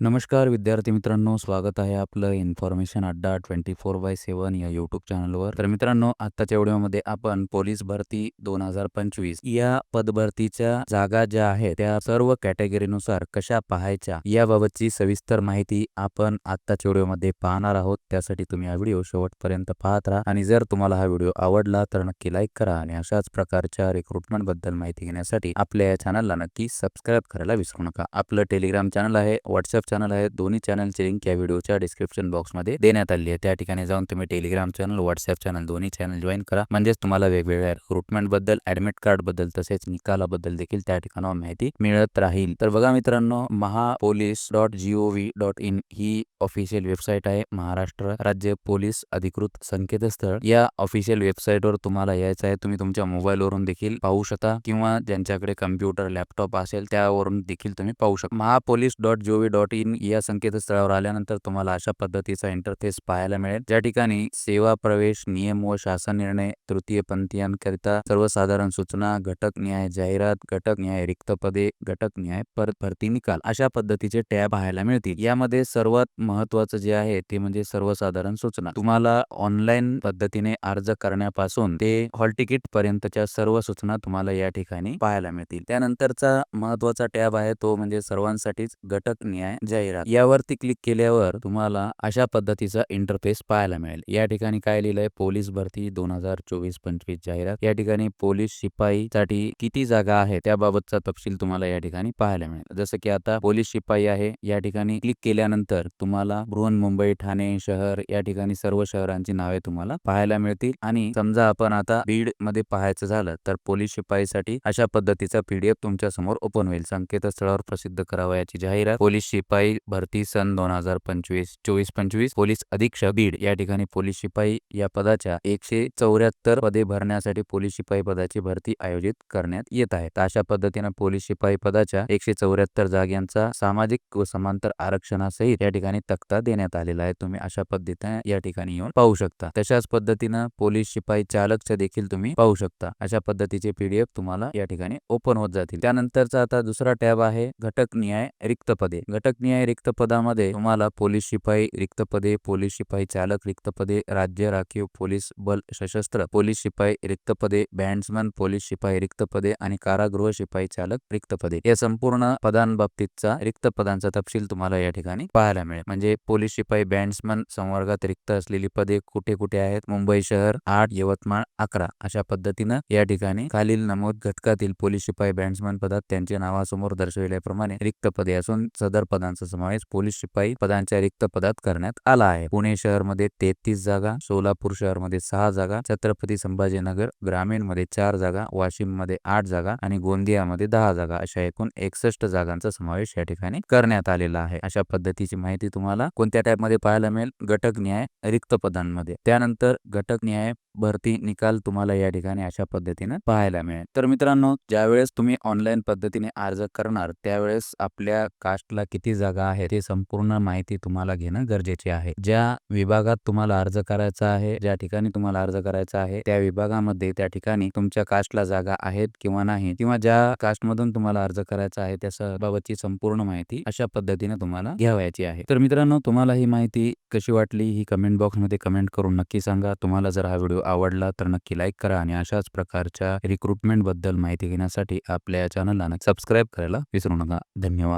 नमस्कार विद्यार्थी मित्रांनो स्वागत आहे आपलं इन्फॉर्मेशन अड्डा ट्वेंटी फोर बाय सेवन या यूट्यूब चॅनलवर तर मित्रांनो आत्ताच्या व्हिडिओमध्ये आपण पोलीस भरती दोन हजार पंचवीस या पदभरतीच्या जागा ज्या आहेत त्या सर्व कॅटेगरीनुसार कशा पाहायच्या याबाबतची सविस्तर माहिती आपण आत्ताच्या व्हिडिओमध्ये पाहणार आहोत. त्यासाठी तुम्ही हा व्हिडिओ शेवटपर्यंत पाहत राहा आणि जर तुम्हाला हा व्हिडिओ आवडला तर नक्की लाईक करा आणि अशाच प्रकारच्या रिक्रुटमेंटबद्दल माहिती घेण्यासाठी आपल्या या चॅनलला नक्की सबस्क्राईब करायला विसरू नका. आपलं टेलिग्राम चॅनल आहे व्हॉट्सअप चॅनल आहे दोन्ही चॅनलची लिंक या व्हिडिओच्या डिस्क्रिप्शन बॉक्समध्ये देण्यात आली आहे. त्या ठिकाणी जाऊन तुम्ही टेलिग्राम चॅनल व्हॉट्सअप चॅनल दोन्ही चॅनल जॉईन करा. म्हणजेच तुम्हाला वेगवेगळ्या रिक्रुटमेंटबद्दल ऍडमिट कार्डबद्दल तसेच निकालाबद्दल देखील त्या ठिकाणावर माहिती मिळत राहील. तर बघा मित्रांनो Maha police dot gov dot in he official website आहे. महाराष्ट्र राज्य पोलीस अधिकृत संकेतस्थळ. या ऑफिशियल वेबसाईटवर तुम्हाला यायचं आहे. तुम्ही तुमच्या मोबाईलवरून देखील पाहू शकता किंवा ज्यांच्याकडे कम्प्युटर लॅपटॉप असेल त्यावरून देखील तुम्ही पाहू शकता. Maha police dot gov dot in या संकेतस्थळावर आल्यानंतर तुम्हाला अशा पद्धतीचा इंटरफेस पाहायला मिळेल. ज्या ठिकाणी सेवा प्रवेश नियम व शासन निर्णय तृतीय पंथीयांकरिता सर्वसाधारण सूचना घटक न्याय जाहिरात घटक न्याय रिक्त पदे घटक न्याय परत भरती निकाल अशा पद्धतीचे टॅब पाहायला मिळतील. यामध्ये सर्वात महत्वाचं जे आहे ते म्हणजे सर्वसाधारण सूचना. तुम्हाला ऑनलाईन पद्धतीने अर्ज करण्यापासून ते हॉल तिकीट पर्यंतच्या सर्व सूचना तुम्हाला या ठिकाणी पाहायला मिळतील. त्यानंतरचा महत्त्वाचा टॅब आहे तो म्हणजे सर्वांसाठीच घटक न्याय जाहिरात. यावरती क्लिक केल्यावर तुम्हाला अशा पद्धतीचा इंटरफेस पाहायला मिळेल. या ठिकाणी काय लिहिलंय? पोलीस भरती दोन हजार चोवीस पंचवीस जाहिरात. या ठिकाणी पोलीस शिपाई साठी किती जागा आहे त्याबाबतचा तपशील तुम्हाला या ठिकाणी पाहायला मिळेल. जसं की आता पोलीस शिपाई आहे. या ठिकाणी क्लिक केल्यानंतर तुम्हाला बृहन्मुंबई ठाणे शहर या ठिकाणी सर्व शहरांची नावे तुम्हाला पाहायला मिळतील. आणि समजा आपण आता बीडमध्ये पाहायचं झालं तर पोलीस शिपाईसाठी अशा पद्धतीचा पीडीएफ तुमच्यासमोर ओपन होईल. संकेतस्थळावर प्रसिद्ध करावयाची जाहिरात. पोलीस शिपाई भरती सन दोन हजार पंचवीस चोवीस पंचवीस पोलीस अधीक्षक बीड. या ठिकाणी पोलीस शिपाई या पदाच्या एकशे चौऱ्याहत्तर पदे भरण्यासाठी पोलीस शिपाई पदाची भरती आयोजित करण्यात येत आहे. अशा पद्धतीने पोलीस शिपाई पदाच्या एकशे चौऱ्याहत्तर जागांचा सामाजिक व समांतर आरक्षणासहित या ठिकाणी तक्ता देण्यात आलेला आहे. तुम्ही अशा पद्धतीने या ठिकाणी येऊन पाहू शकता. तशाच पद्धतीनं पोलीस शिपाई चालकच्या देखील तुम्ही पाहू शकता. अशा पद्धतीचे पीडीएफ तुम्हाला या ठिकाणी ओपन होत जातील. त्यानंतरचा आता दुसरा टॅब आहे घटक न्याय रिक्त पदे. घटक न्याय रिक्त पदामध्ये तुम्हाला पोलीस शिपाई रिक्त पदे पोलीस शिपाई चालक रिक्त पदे राज्य राखीव पोलीस बल सशस्त्र पोलीस शिपाई रिक्त पदे बँड्समन पोलीस शिपाई रिक्त पदे आणि कारागृह शिपाई चालक रिक्त पदे या संपूर्ण पदांबाबतीतचा रिक्त पदांचा तपशील तुम्हाला या ठिकाणी पाहायला मिळेल. म्हणजे पोलीस शिपाई बँड्समन संवर्गात रिक्त असलेली पदे कुठे कुठे आहेत? मुंबई शहर आठ यवतमाळ अकरा अशा पद्धतीनं या ठिकाणी खालील नमूद घटकातील पोलीस शिपाई बँड्समन पदात त्यांच्या नावासमोर दर्शविल्याप्रमाणे रिक्त पदे असून सदर पदांचा समावेश पोलीस शिपाई पदांच्या रिक्त पदात करण्यात आला आहे. पुणे शहरमध्ये तेहतीस जागा सोलापूर शहरमध्ये सहा जागा छत्रपती संभाजीनगर ग्रामीणमध्ये चार जागा वाशिममध्ये आठ जागा आणि गोंदियामध्ये दहा जागा अशा एकूण एकसष्ट जागांचा समावेश या ठिकाणी करण्यात आलेला आहे. अशा पद्धतीची माहिती तुम्हाला कोणत्या टाईपमध्ये पाहायला मिळेल? घटक न्याय रिक्त पदांमध्ये. त्यानंतर घटक न्याय भरती निकाल तुम्हाला या ठिकाणी अशा पद्धतीने पाहायला मिळेल. तर मित्रांनो ज्यावेळेस तुम्ही ऑनलाईन पद्धतीने अर्ज करणार त्यावेळेस आपल्या कास्टला किती जागा जागा आहेत ते संपूर्ण माहिती तुम्हाला घेणं गरजेचे आहे. ज्या विभागात तुम्हाला अर्ज करायचा आहे ज्या ठिकाणी तुम्हाला अर्ज करायचा आहे त्या विभागामध्ये त्या ठिकाणी तुमच्या कास्टला जागा आहेत किंवा नाही किंवा ज्या कास्टमधून तुम्हाला अर्ज करायचा आहे त्या बाबतची संपूर्ण माहिती अशा पद्धतीने तुम्हाला घ्यावायची आहे. तर मित्रांनो तुम्हाला ही माहिती कशी वाटली ही कमेंट बॉक्समध्ये कमेंट करून नक्की सांगा. तुम्हाला जर हा व्हिडिओ आवडला तर नक्की लाईक करा आणि अशाच प्रकारच्या रिक्रुटमेंटबद्दल माहिती घेण्यासाठी आपल्या चॅनलला सबस्क्राईब करायला विसरू नका. धन्यवाद.